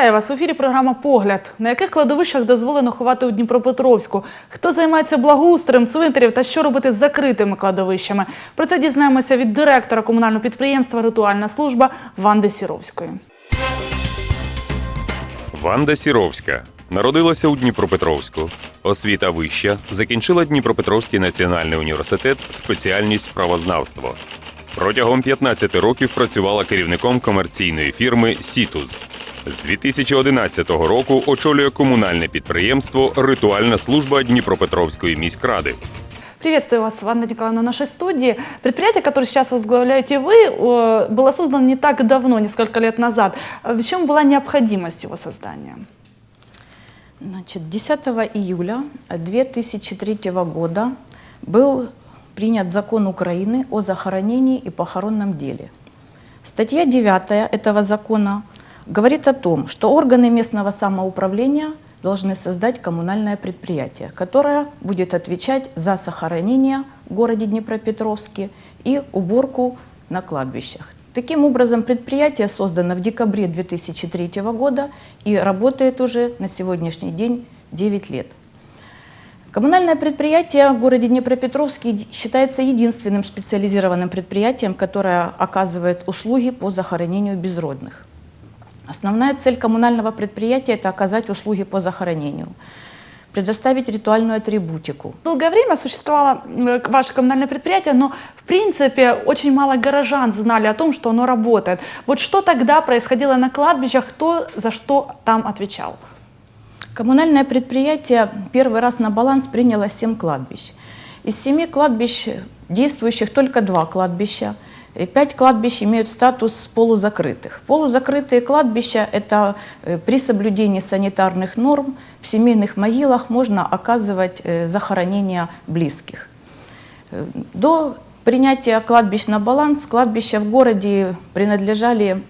Вітаю вас у ефірі. Програма Погляд. На яких кладовищах дозволено ховати у Дніпропетровську? Хто займається благоустроєм цвинтарів та що робити з закритими кладовищами? Про це дізнаємося від директора комунального підприємства Ритуальна служба Ванди Сіровської. Ванда Сіровська народилася у Дніпропетровську. Освіта вища, закінчила Дніпропетровський національний університет, спеціальність правознавство. Протягом 15 років працювала керівником комерційної фірми Сітуз. З 2011 року очолює комунальне підприємство Ритуальна служба Дніпропетровської міськради. Приветствую вас, Ванна Николаевна, в нашей студии. Предприятие, которое сейчас возглавляете вы, э, было создано не так давно, несколько лет назад. Э, В чем была необходимость его создания? Значит, 10 июля 2003 года был принят закон Украины о захоронении и похоронном деле. Статья 9 этого закона говорит о том, что органы местного самоуправления должны создать коммунальное предприятие, которое будет отвечать за захоронение в городе Днепропетровске и уборку на кладбищах. Таким образом, предприятие создано в декабре 2003 года и работает уже на сегодняшний день 9 лет. Коммунальное предприятие в городе Днепропетровске считается единственным специализированным предприятием, которое оказывает услуги по захоронению безродных. Основная цель коммунального предприятия – это оказать услуги по захоронению, предоставить ритуальную атрибутику, Долгое время существовало э, ваше коммунальное предприятие, но в принципе очень мало горожан знали о том, что оно работает. Вот что тогда происходило на кладбищах, кто за что там отвечал? Коммунальное предприятие первый раз на баланс приняло 7 кладбищ. Из семи кладбищ действующих только два кладбища. И Пять кладбищ имеют статус полузакрытых. Полузакрытые кладбища – это э, при соблюдении санитарных норм в семейных могилах можно оказывать э, захоронение близких. Э, До принятия кладбищ на баланс кладбища в городе принадлежали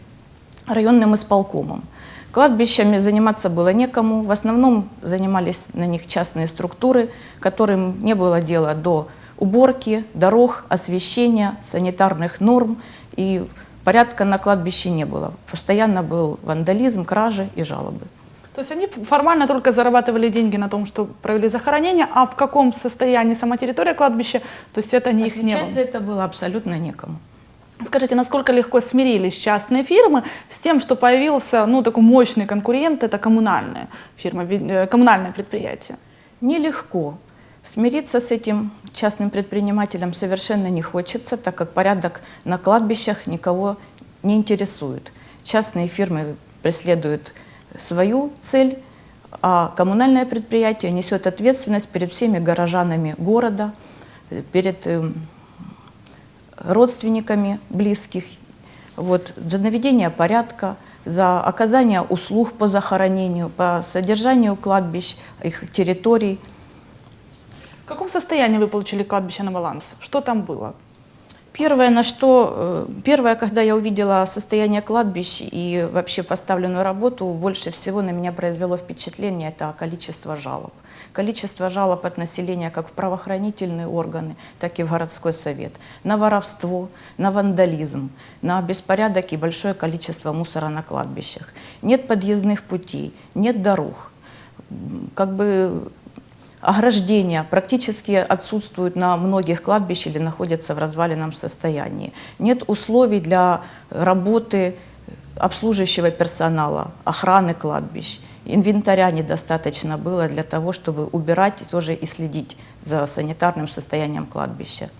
районным исполкомам. Кладбищами заниматься было некому, в основном занимались на них частные структуры, которым не было дела до уборки, дорог, освещения, санитарных норм, и порядка на кладбище не было. Постоянно был вандализм, кражи и жалобы. То есть они формально только зарабатывали деньги на том, что провели захоронение, а в каком состоянии сама территория кладбища, то есть это не их не Отвечать было. за это было абсолютно некому. Скажите, насколько легко смирились частные фирмы с тем, что появился ну, такой мощный конкурент, это коммунальная фирма, э, коммунальное предприятие? Нелегко. Смириться с этим частным предпринимателем совершенно не хочется, так как порядок на кладбищах никого не интересует. Частные фирмы преследуют свою цель, а коммунальное предприятие несет ответственность перед всеми горожанами города, перед эм, родственниками близких, вот, за наведение порядка, за оказание услуг по захоронению, по содержанию кладбищ, их территорий. В каком состоянии вы получили кладбище на баланс? Что там было? Первое, на что, э, первое, когда я увидела состояние кладбищ и вообще поставленную работу, больше всего на меня произвело впечатление это количество жалоб. Количество жалоб от населения как в правоохранительные органы, так и в городской совет. На воровство, на вандализм, на беспорядок и большое количество мусора на кладбищах. Нет подъездных путей, нет дорог. Как бы Ограждения практически отсутствуют на многих кладбищах или находятся в разваленном состоянии. Нет условий для работы обслуживающего персонала, охраны кладбищ. Инвентаря недостаточно было для того, чтобы убирать и тоже и следить за санитарным состоянием кладбища.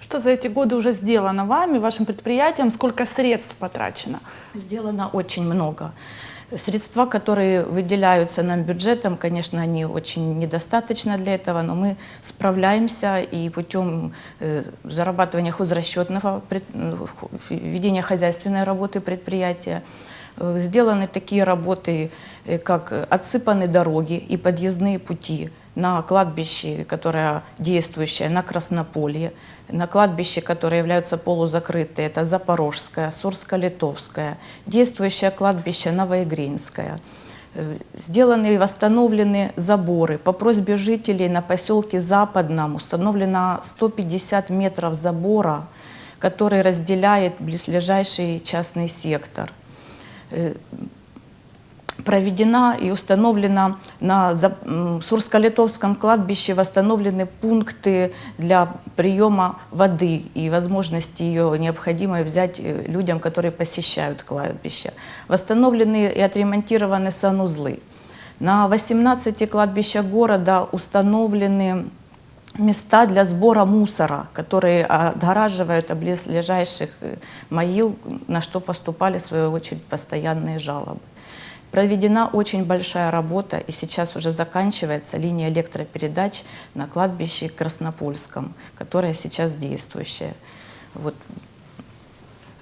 Что за эти годы уже сделано вами, вашим предприятием? Сколько средств потрачено? Сделано очень много. Средства, которые выделяются нам бюджетом, конечно, они очень недостаточно для этого, но мы справляемся и путем э, зарабатывания хозрасчетного, э, ведения хозяйственной работы предприятия, э, сделаны такие работы, как отсыпаны дороги и подъездные пути на кладбище, которое действующее на Краснополье, на кладбище, которые являются полузакрытые, это Запорожское, Сурско-Литовское, действующее кладбище Новоигринское. Э, Сделаны и восстановлены заборы. По просьбе жителей на поселке Западном установлено 150 метров забора, который разделяет близлежащий частный сектор. Проведена и установлена на Сурско-Литовском кладбище восстановлены пункты для приема воды и возможности ее необходимой взять э, людям, которые посещают кладбище. Восстановлены и отремонтированы санузлы. На 18 кладбищах города установлены места для сбора мусора, которые отгораживают от близлежащих э, могил, на что поступали, в свою очередь, постоянные жалобы. Проведена очень большая работа, и сейчас уже заканчивается линия электропередач на кладбище Краснопольском, которая сейчас действующая. Вот,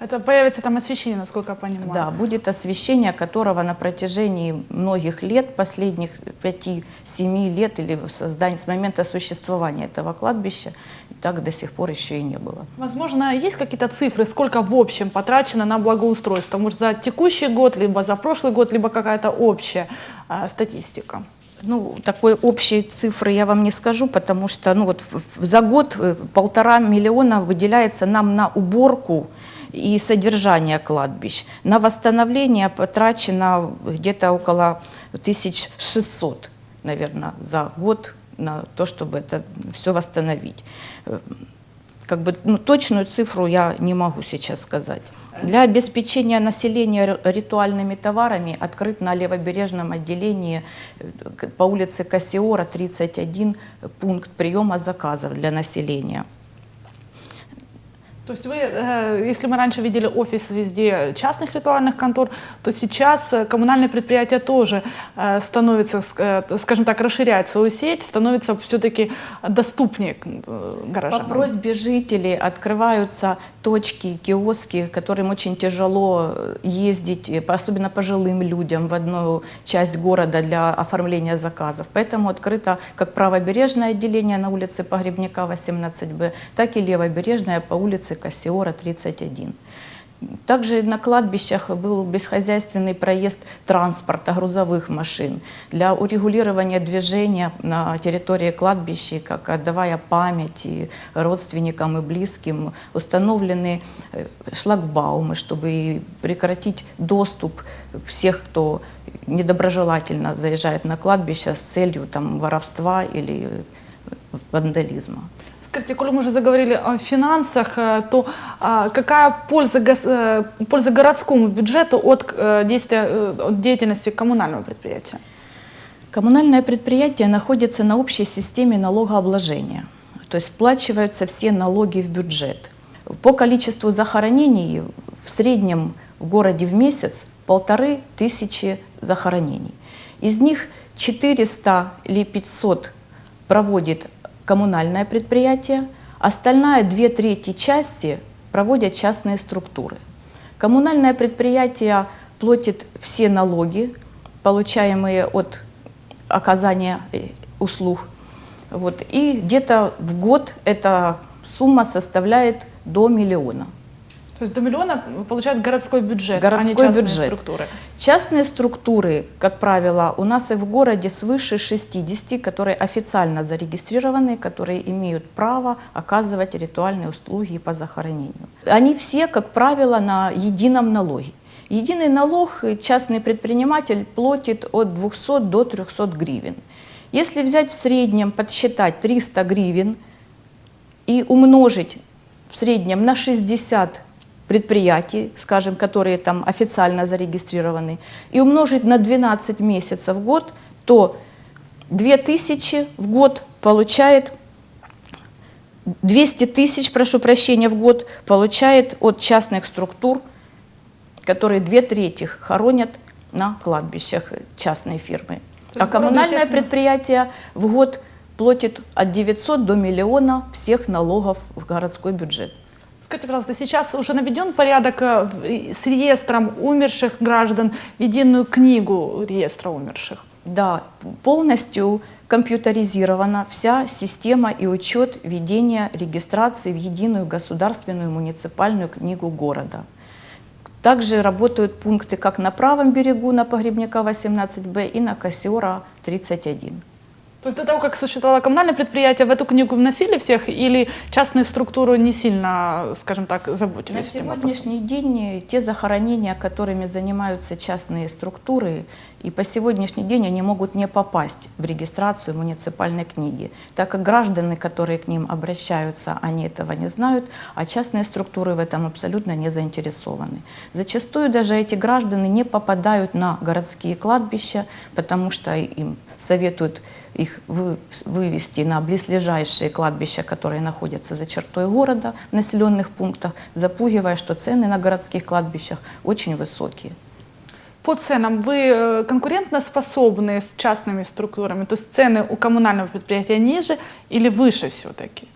Это появится там освещение, насколько я понимаю. да, будет освещение, которого на протяжении многих лет, последних 5-7 лет или в создании, с момента существования этого кладбища, так до сих пор еще и не было. Возможно, есть какие-то цифры, сколько в общем потрачено на благоустройство? Может, за текущий год, либо за прошлый год, либо какая-то общая а, статистика? Ну, такой общей цифры я вам не скажу, потому что ну, вот за год э, полтора миллиона выделяется нам на уборку и содержание кладбищ. На восстановление потрачено где-то около 1600, наверное, за год на то, чтобы это все восстановить. Э, Как бы ну, точную цифру я не могу сейчас сказать. Для обеспечения населения ритуальными товарами открыт на левобережном отделении э, по улице Кассиора 31 пункт приема заказов для населения. То есть вы, э, если мы раньше видели офис везде частных ритуальных контор, то сейчас э, коммунальные предприятия тоже э, становятся, ск- скажем так, расширяют свою сеть, становятся все-таки доступнее э, По горожанам. просьбе жителей открываются точки, киоски, которым очень тяжело ездить, особенно пожилым людям в одну часть города для оформления заказов. Поэтому открыто как правобережное отделение на улице Погребника 18Б, так и левобережное по улице Кассиора 31. Также на кладбищах был бесхозяйственный проезд транспорта, грузовых машин. Для урегулирования движения на территории кладбища, как отдавая память и родственникам и близким, установлены э, шлагбаумы, чтобы прекратить доступ всех, кто недоброжелательно заезжает на кладбище с целью там, воровства или вандализма. Скажите, коли мы уже заговорили о финансах, э, то а, какая польза, э, польза городскому бюджету от, э, действия, от деятельности коммунального предприятия? Коммунальное предприятие находится на общей системе налогообложения, то есть сплачиваются все налоги в бюджет. По количеству захоронений в среднем в городе в месяц полторы тысячи захоронений. Из них 400 или 500 проводит коммунальное предприятие, остальная две трети части проводят частные структуры. Коммунальное предприятие платит все налоги, получаемые от оказания э, услуг. Вот. И где-то в год эта сумма составляет до миллиона. То есть до миллиона получает городской бюджет, Городской а не частные бюджет. структуры. Частные структуры, как правило, у нас и в городе свыше 60, которые официально зарегистрированы, которые имеют право оказывать ритуальные услуги по захоронению. Они все, как правило, на едином налоге. Единый налог частный предприниматель платит от 200 до 300 гривен. Если взять в среднем, подсчитать 300 гривен и умножить в среднем на 60 предприятий, скажем, которые там официально зарегистрированы, и умножить на 12 месяцев в год, то 2000 в год получает 200 тысяч, прошу прощения, в год получает от частных структур, которые две трети хоронят на кладбищах частной фирмы. То А коммунальное предприятие в год платит от 900 до миллиона всех налогов в городской бюджет. Скажите, пожалуйста, сейчас уже наведен порядок э, с реестром умерших граждан, в единую книгу реестра умерших? Да, полностью компьютеризирована вся система и учет ведения регистрации в единую государственную муниципальную книгу города. Также работают пункты как на правом берегу, на Погребняка 18Б и на Кассиора 31. То есть до того, как существовало коммунальное предприятие, в эту книгу вносили всех или частные структуры не сильно, скажем так, На заботились вопросом? сегодняшний день э, те захоронения, которыми занимаются частные структуры, и по сегодняшний день они могут не попасть в регистрацию муниципальной книги, так как граждане, которые к ним обращаются, они этого не знают, а частные структуры в этом абсолютно не заинтересованы. Зачастую даже эти граждане не попадают на городские кладбища, потому что им советуют их вы- вывести на близлежащие кладбища, которые находятся за чертой города, в населенных пунктах, запугивая, что цены на городских кладбищах очень высокие. По ценам вы э, конкурентно способны с частными структурами? То есть цены у коммунального предприятия ниже или выше все-таки?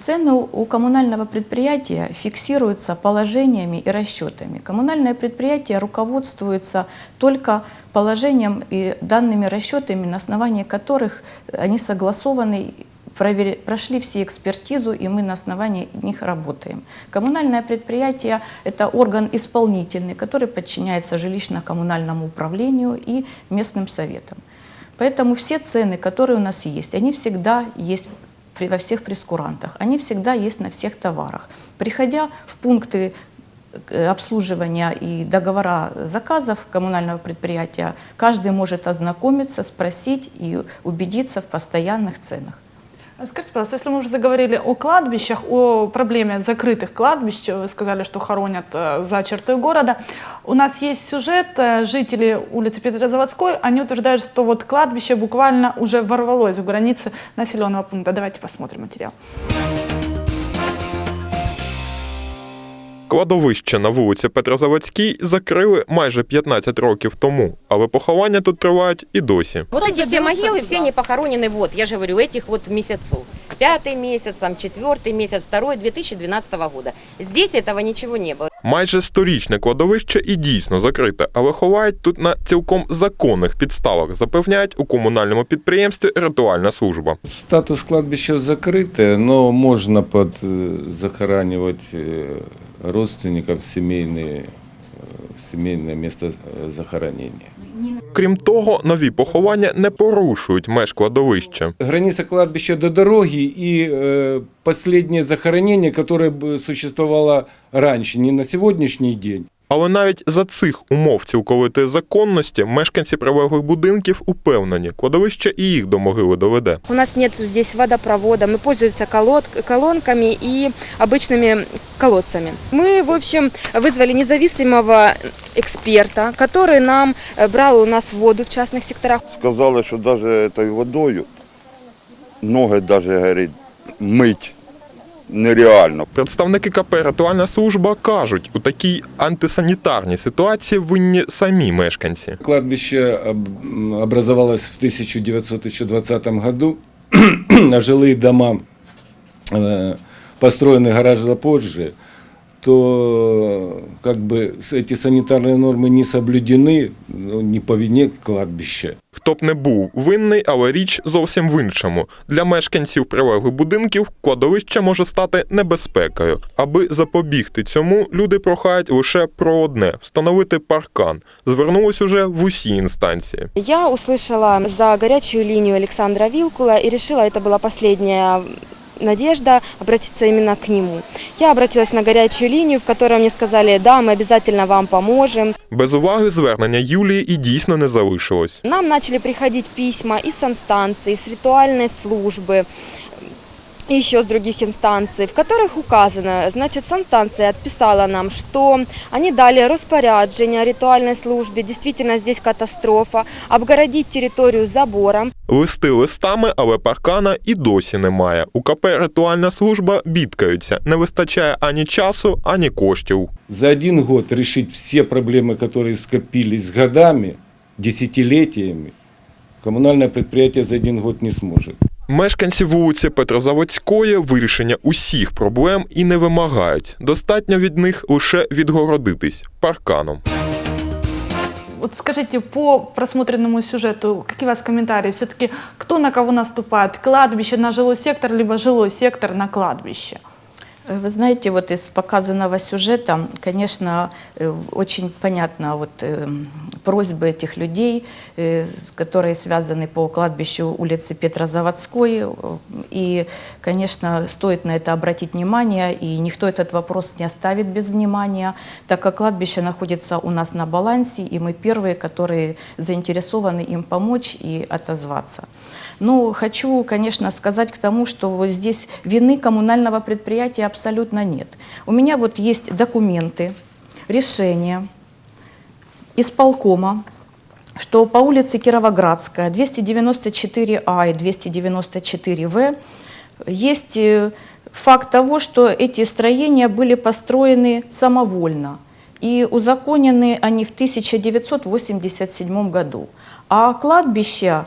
Цены у коммунального предприятия фиксируются положениями и расчетами. Коммунальное предприятие руководствуется только положением и данными расчетами, на основании которых они согласованы, провери- прошли все экспертизу, и мы на основании них работаем. Коммунальное предприятие – это орган исполнительный, который подчиняется жилищно-коммунальному управлению и местным советам. Поэтому все цены, которые у нас есть, они всегда есть при- во всех прескурантах, они всегда есть на всех товарах. Приходя в пункты э, обслуживания и договора заказов коммунального предприятия, каждый может ознакомиться, спросить и убедиться в постоянных ценах. Скажите, пожалуйста, если мы уже заговорили о кладбищах, о проблеме закрытых кладбищ, вы сказали, что хоронят э, за чертой города. У нас есть сюжет, э, жители улицы Петрозаводской, они утверждают, что вот кладбище буквально уже ворвалось в границы населенного пункта. Давайте посмотрим материал. Кладовище на вулиці Петрозаводській закрили майже 15 років тому, але поховання тут тривають і досі. Вот эти все могилы, все не похоронены, вот, я же говорю, этих вот месяцев. Пятый месяц, там, четвертый месяц, второй, 2012 года. Здесь этого ничего не было. Майже сторічне кладовище і дійсно закрите, але ховають тут на цілком законних підставах, запевняють у комунальному підприємстві ритуальна служба. Статус кладбища закрытое, но можно под э, захоранивать э, родственников в семейные, э, в семейное место э, захоронения. Крім того, нові поховання не порушують меж кладовища. Граница кладбища до дороги и э, последнее захоронение, которое бы существовало раньше, не на сегодняшний день, Але навіть за цих умов цілковитої законності мешканці прилеглих будинків упевнені, кладовище і їх до могили доведе. У нас нет здесь водопровода, мы пользуемся колод, колонками и обычными колодцами. Мы, в общем, вызвали независимого эксперта, который нам э, брал у нас воду в частных секторах. сказали, що навіть тою водою ноги навіть говорить, мить нереально. Представники КП «Ритуальна служба» кажуть, у такій антисанітарній ситуації винні самі мешканці. Кладбище об- м, образовалось в 1920 году, а жилые дома э, построены гораздо позже, то как бы с- эти санитарные нормы не соблюдены ну, не по вине кладбища. Хто б не був винний, але річ зовсім в іншому. Для мешканців прилеглих будинків кладовище може стати небезпекою. Аби запобігти цьому, люди прохають лише про одне встановити паркан. Звернулись уже в усі інстанції. Я услышала за горячую линию Александра Вилкула и решила, это была последняя надежда обратиться именно к нему. Я обратилась на горячую линию, в которой мне сказали, да, мы обязательно вам поможем. Без уваги звернення Юлії і дійсно не залишилось. Нам начали приходить письма із санстанції, з ритуальної службы, и еще с других инстанций, в которых указано, значит, санстанция отписала нам, что они дали распоряджение о ритуальной службе, действительно здесь катастрофа, обгородить территорию забором, Листи листами, але паркана і досі немає. У КП «Ритуальна служба» бідкаються. Не вистачає ані часу, ані коштів. За один год решить все проблемы, которые скопились годами, десятилетиями, коммунальное предприятие за один год не сможет. Мешканці вулиці Петрозаводської вирішення усіх проблем і не вимагають. Достатньо від них лише відгородитись парканом. Вот скажите, по просмотренному сюжету, какие у вас комментарии? Все-таки кто на кого наступает? Кладбище на жилой сектор, либо жилой сектор на кладбище? Э, Вы знаете, вот из показанного сюжета, конечно, э, очень понятно вот э, просьбы этих людей, э, которые связаны по кладбищу улицы Петрозаводской. И, конечно, стоит на это обратить внимание, и никто этот вопрос не оставит без внимания, так как кладбище находится у нас на балансе, и мы первые, которые заинтересованы им помочь и отозваться. Но хочу, конечно, сказать к тому, что здесь вины коммунального предприятия абсолютно нет. У меня вот есть документы, решения исполкома, что по улице Кировоградская, 294А и 294В есть э, факт того, что эти строения были построены самовольно и узаконены они в 1987 году. А кладбище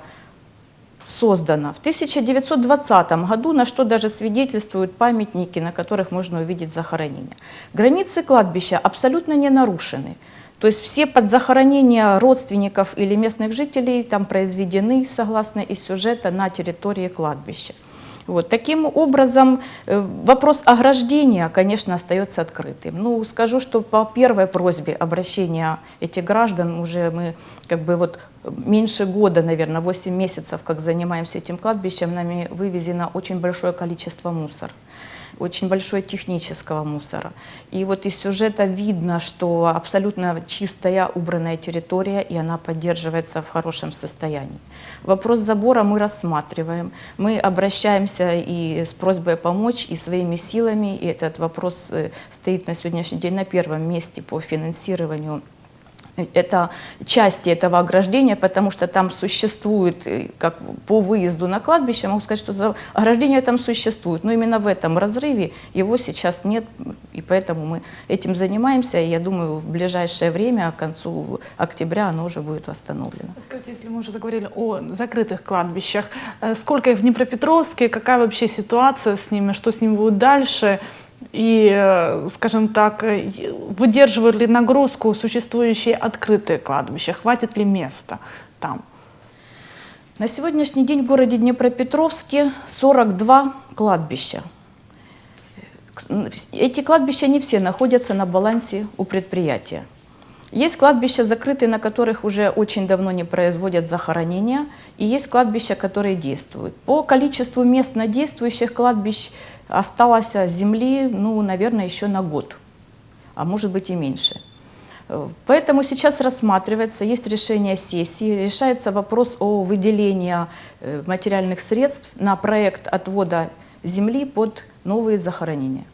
создано в 1920 году, на что даже свидетельствуют памятники, на которых можно увидеть захоронения. Границы кладбища абсолютно не нарушены. То есть все подзахоронения родственников или местных жителей там произведены, согласно из сюжета, на территории кладбища. Вот. Таким образом, э, вопрос ограждения, конечно, остается открытым. Ну, скажу, что по первой просьбе обращения этих граждан уже мы как бы вот меньше года, наверное, 8 месяцев, как занимаемся этим кладбищем, нами вывезено очень большое количество мусора очень большое технического мусора. И вот из сюжета видно, что абсолютно чистая, убранная территория, и она поддерживается в хорошем состоянии. Вопрос забора мы рассматриваем. Мы обращаемся и с просьбой помочь, и своими силами. И этот вопрос э, стоит на сегодняшний день на первом месте по финансированию это части этого ограждения, потому что там существует, э, как по выезду на кладбище, могу сказать, что за- ограждение там существует, но именно в этом разрыве его сейчас нет, и поэтому мы этим занимаемся, и я думаю, в ближайшее время, к концу октября, оно уже будет восстановлено. Скажите, если мы уже заговорили о закрытых кладбищах, э, сколько их в Днепропетровске, какая вообще ситуация с ними, что с ними будет дальше? И, э, скажем так, э, выдерживают ли нагрузку существующие открытые кладбища? Хватит ли места там? На сегодняшний день в городе Днепропетровске 42 кладбища. Эти кладбища не все находятся на балансе у предприятия. Есть кладбища закрытые, на которых уже очень давно не производят захоронения, и есть кладбища, которые действуют. По количеству мест на действующих кладбищ осталось земли, ну, наверное, еще на год, а может быть и меньше. Поэтому сейчас рассматривается, есть решение сессии, решается вопрос о выделении э, материальных средств на проект отвода земли под новые захоронения.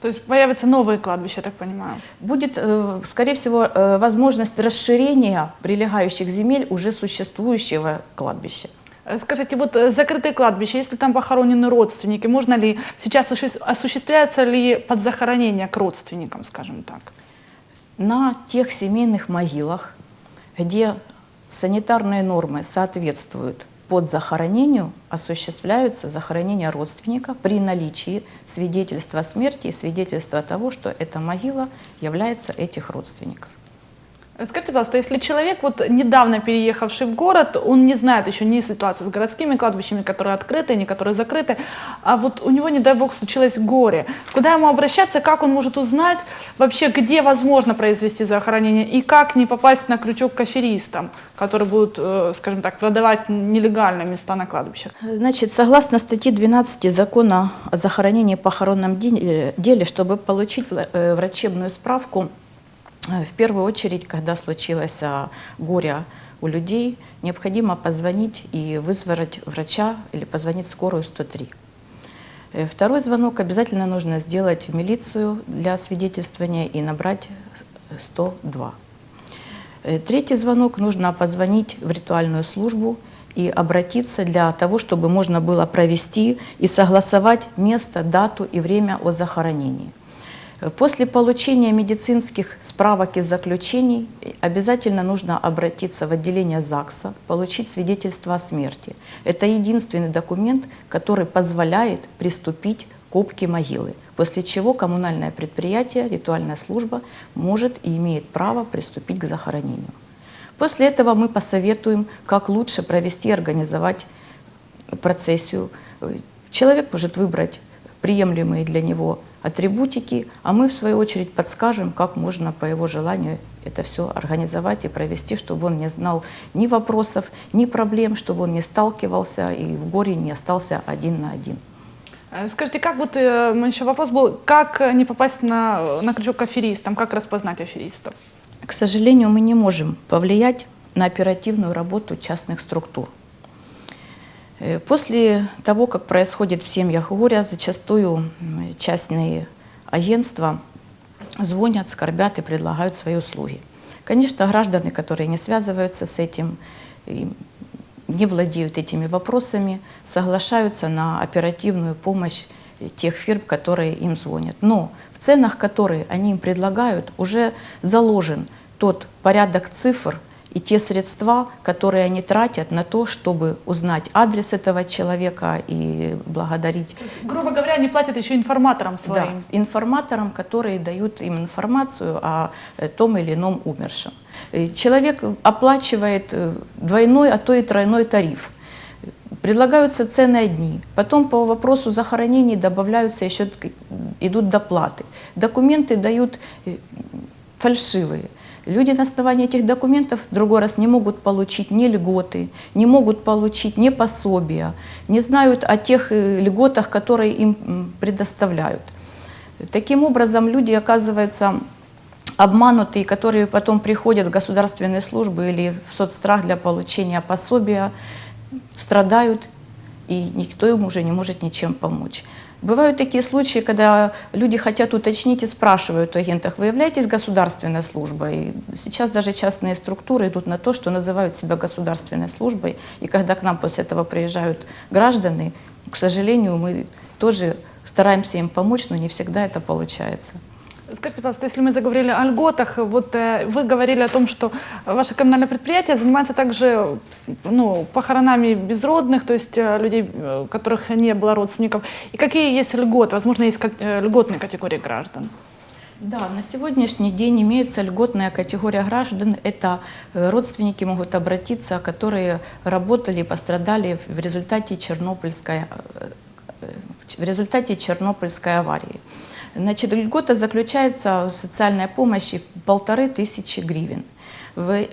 То есть появятся новые кладбища, я так понимаю. Будет, э, скорее всего, э, возможность расширения прилегающих земель уже существующего кладбища. Э, Скажите, вот закрытые кладбища, если там похоронены родственники, можно ли сейчас осуществ- осуществляется ли подзахоронение к родственникам, скажем так? На тех семейных могилах, где санитарные нормы соответствуют под захоронению, осуществляются захоронения родственника при наличии свидетельства смерти и свидетельства того, что эта могила является этих родственников. Скажите, пожалуйста, если человек, вот недавно переехавший в город, он не знает еще ни ситуацию с городскими кладбищами, которые открыты, ни которые закрыты, а вот у него, не дай бог, случилось горе, куда ему обращаться, как он может узнать вообще, где возможно произвести захоронение и как не попасть на крючок к аферистам, которые будут, э, скажем так, продавать нелегально места на кладбищах? Значит, согласно статье 12 закона о захоронении и похоронном э, деле, чтобы получить э, врачебную справку, в первую очередь, когда случилось а, горе у людей, необходимо позвонить и вызвать врача или позвонить в скорую 103. Э, Второй звонок обязательно нужно сделать в милицию для свидетельствования и набрать 102. Э, Третий звонок нужно позвонить в ритуальную службу и обратиться для того, чтобы можно было провести и согласовать место, дату и время о захоронении. После получения медицинских справок и заключений обязательно нужно обратиться в отделение ЗАГСа, получить свидетельство о смерти. Это единственный документ, который позволяет приступить к опке могилы, после чего коммунальное предприятие, ритуальная служба может и имеет право приступить к захоронению. После этого мы посоветуем, как лучше провести и организовать процессию. Человек может выбрать приемлемые для него атрибутики, а мы, в свою очередь, подскажем, как можно по его желанию это все организовать и провести, чтобы он не знал ни вопросов, ни проблем, чтобы он не сталкивался и в горе не остался один на один. Э, Скажите, как вот, э, еще вопрос был, как не попасть на, на крючок к аферистам, как распознать аферистов? К сожалению, мы не можем повлиять на оперативную работу частных структур. Э, После того, как происходит в семьях горя, зачастую частные агентства звонят, скорбят и предлагают свои услуги. Конечно, граждане, которые не связываются с этим, не владеют этими вопросами, соглашаются на оперативную помощь тех фирм, которые им звонят. Но в ценах, которые они им предлагают, уже заложен тот порядок цифр и те средства, которые они тратят на то, чтобы узнать адрес этого человека и благодарить Грубо говоря, они платят еще информаторам своим. да, информаторам, которые дают им информацию о э, том или ином умершем. Э, Человек оплачивает э, двойной, а то и тройной тариф. Предлагаются цены одни, потом по вопросу захоронений добавляются еще, идут доплаты. Документы дают фальшивые. Люди на основании этих документов в другой раз не могут получить ни льготы, не могут получить ни пособия, не знают о тех э, льготах, которые им предоставляют. Таким образом, люди оказываются обманутые, которые потом приходят в государственные службы или в соцстрах для получения пособия, страдают, и никто им уже не может ничем помочь. Бывают такие случаи, когда люди хотят уточнить и спрашивают у агентов, вы являетесь государственной службой? Сейчас даже частные структуры идут на то, что называют себя государственной службой. И когда к нам после этого приезжают граждане, к сожалению, мы тоже стараемся им помочь, но не всегда это получается. Скажите, пожалуйста, если мы заговорили о льготах, вот э, вы говорили о том, что ваше коммунальное предприятие занимается также ну, похоронами безродных, то есть э, людей, э, у которых не было родственников. И какие есть льготы? Возможно, есть э, льготные категории граждан. Да, на сегодняшний день имеется льготная категория граждан. Это э, родственники могут обратиться, которые работали и пострадали в результате Чернобыльской, э, э, в результате Чернобыльской аварии. Значит, льгота заключается в социальной помощи полторы тысячи гривен.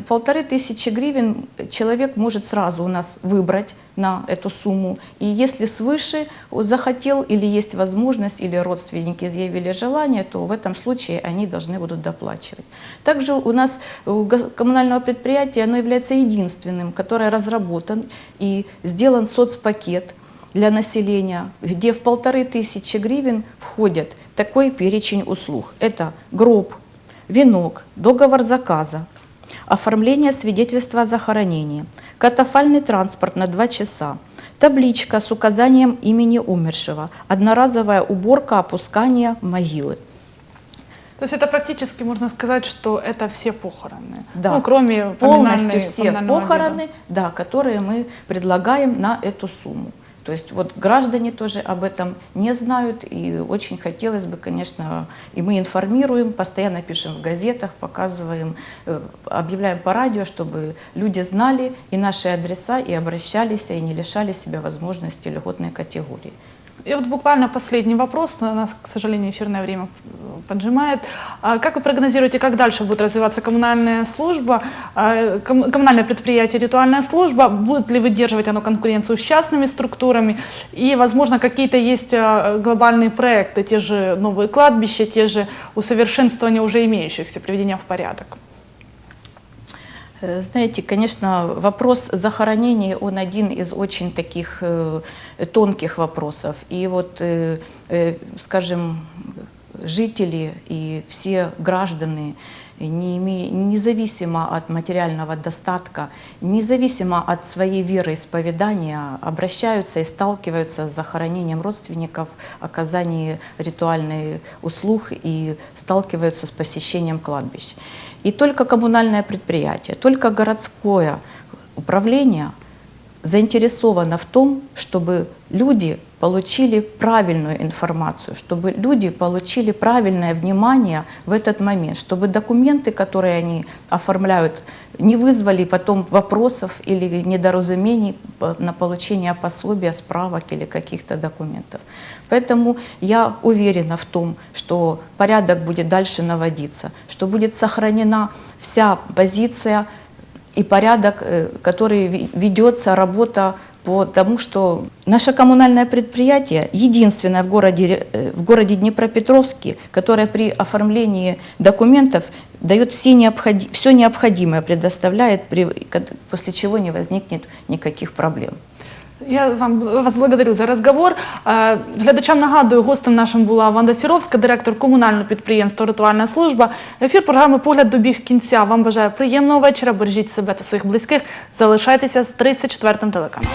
Полторы тысячи гривен человек может сразу у нас выбрать на эту сумму. И если свыше захотел или есть возможность, или родственники изъявили желание, то в этом случае они должны будут доплачивать. Также у нас у коммунального предприятия оно является единственным, которое разработан и сделан соцпакет для населения, где в полторы тысячи гривен входят такой перечень услуг. Это гроб, венок, договор заказа, оформление свидетельства о захоронении, катафальный транспорт на 2 часа, табличка с указанием имени умершего, одноразовая уборка опускания могилы. То есть это практически можно сказать, что это все похороны. Да. Ну, кроме Полностью все похороны, да, которые мы предлагаем на эту сумму. То есть вот граждане тоже об этом не знают, и очень хотелось бы, конечно, и мы информируем, постоянно пишем в газетах, показываем, э, объявляем по радио, чтобы люди знали и наши адреса, и обращались, и не лишали себя возможности льготной категории. И вот буквально последний вопрос. У нас, к сожалению, эфирное время поджимает. А Как вы прогнозируете, как дальше будет развиваться коммунальная служба, а, ком- коммунальное предприятие «Ритуальная служба»? Будет ли выдерживать оно конкуренцию с частными структурами? И, возможно, какие-то есть а, глобальные проекты, те же новые кладбища, те же усовершенствования уже имеющихся, приведения в порядок? Э, Знаете, конечно, вопрос захоронений, он один из очень таких э, тонких вопросов. И вот, э, э, скажем, жители и все граждане, не име- независимо от материального достатка, независимо от своей вероисповедания, обращаются и сталкиваются с захоронением родственников, оказанием ритуальных услуг и сталкиваются с посещением кладбищ. И только коммунальное предприятие, только городское управление заинтересовано в том, чтобы люди получили правильную информацию, чтобы люди получили правильное внимание в этот момент, чтобы документы, которые они оформляют не вызвали потом вопросов или недоразумений на получение пособия, справок или каких-то документов. Поэтому я уверена в том, что порядок будет дальше наводиться, что будет сохранена вся позиция и порядок, э, который ведется, работа по тому, что наше коммунальное предприятие единственное в городе, э, в городе Днепропетровске, которое при оформлении документов дает все, необходи, все необходимое, предоставляет, после чего не возникнет никаких проблем. Я вам вас благодарю за розговор. Е, Глядачам нагадую, гостем нашим була Ванда Сіровська, директор комунального підприємства Ритуальна служба. Ефір програми Погляд добіг кінця. Вам бажаю приємного вечора. Бережіть себе та своїх близьких. Залишайтеся з 34 м телеканалом.